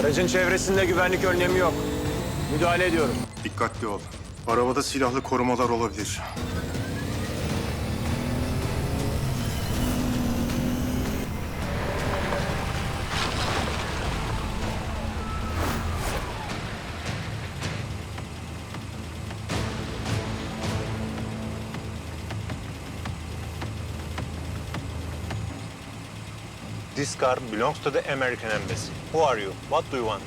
Aracın çevresinde güvenlik önlemi yok. Müdahale ediyorum. Dikkatli ol. Arabada silahlı korumalar olabilir. This car belongs to the American embassy. Who are you? What do you want?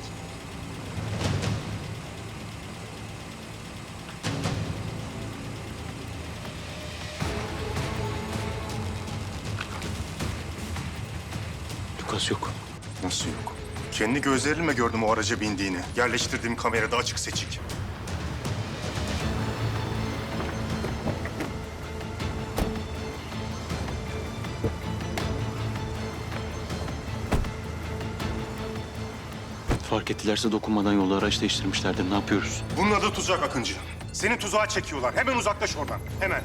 Lukas yok. Nasıl yok? Kendi gözlerimle gördüm o araca bindiğini. Yerleştirdiğim kamerada açık seçik. Fark ettilerse dokunmadan yolda araç değiştirmişlerdir. Ne yapıyoruz? Bunun adı tuzak Akıncı. Seni tuzağa çekiyorlar. Hemen uzaklaş oradan. Hemen.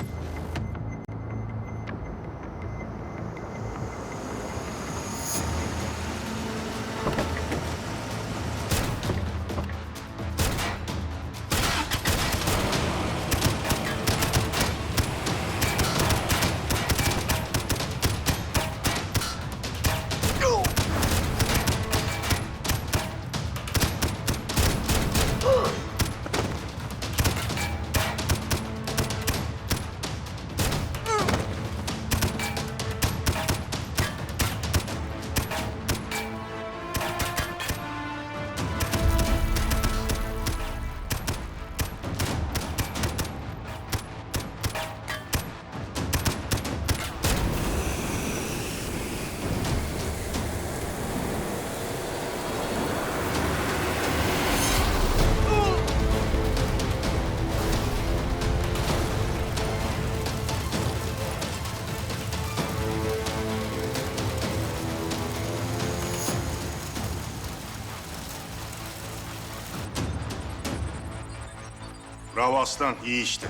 Bravo aslan. iyi işte.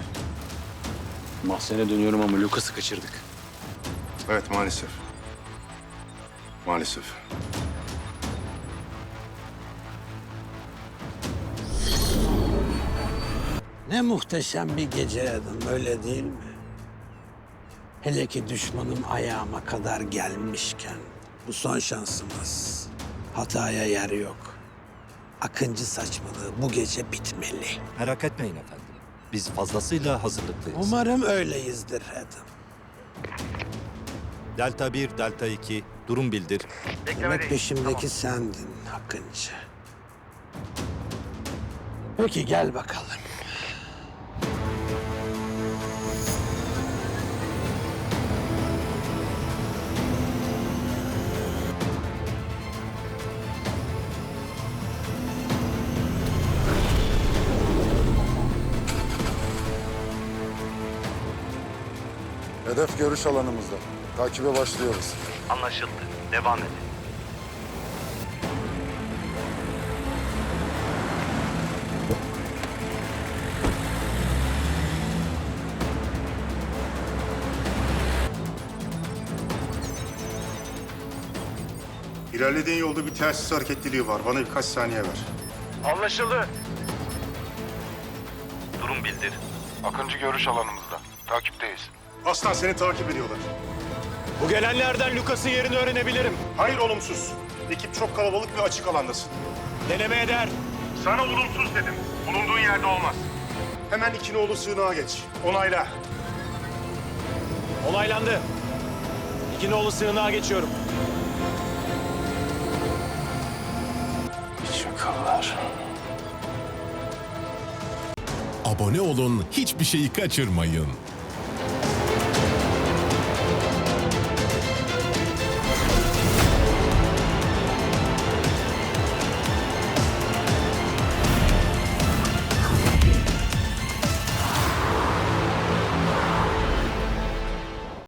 Mahzene dönüyorum ama Lucas'ı kaçırdık. Evet maalesef. Maalesef. Ne muhteşem bir gece Adam, öyle değil mi? Hele ki düşmanım ayağıma kadar gelmişken bu son şansımız. Hataya yer yok. Akıncı saçmalığı bu gece bitmeli. Merak etmeyin efendim. Biz fazlasıyla hazırlıklıyız. Umarım öyleyizdir Adam. Delta 1, Delta 2, durum bildir. Demek peşimdeki sendin Akıncı. Peki gel bakalım. Hedef görüş alanımızda. Takibe başlıyoruz. Anlaşıldı. Devam edin. İlerlediğin yolda bir telsiz hareketliliği var. Bana birkaç saniye ver. Anlaşıldı. Durum bildir. Akıncı görüş alanımızda. Takipteyiz. Aslan seni takip ediyorlar. Bu gelenlerden Lucas'ın yerini öğrenebilirim. Hayır olumsuz. Ekip çok kalabalık ve açık alandasın. Deneme eder. Sana olumsuz dedim. Bulunduğun yerde olmaz. Hemen İkinoğlu sığınağa geç. Onayla. Olaylandı. İkinoğlu sığınağa geçiyorum. Abone olun, hiçbir şeyi kaçırmayın.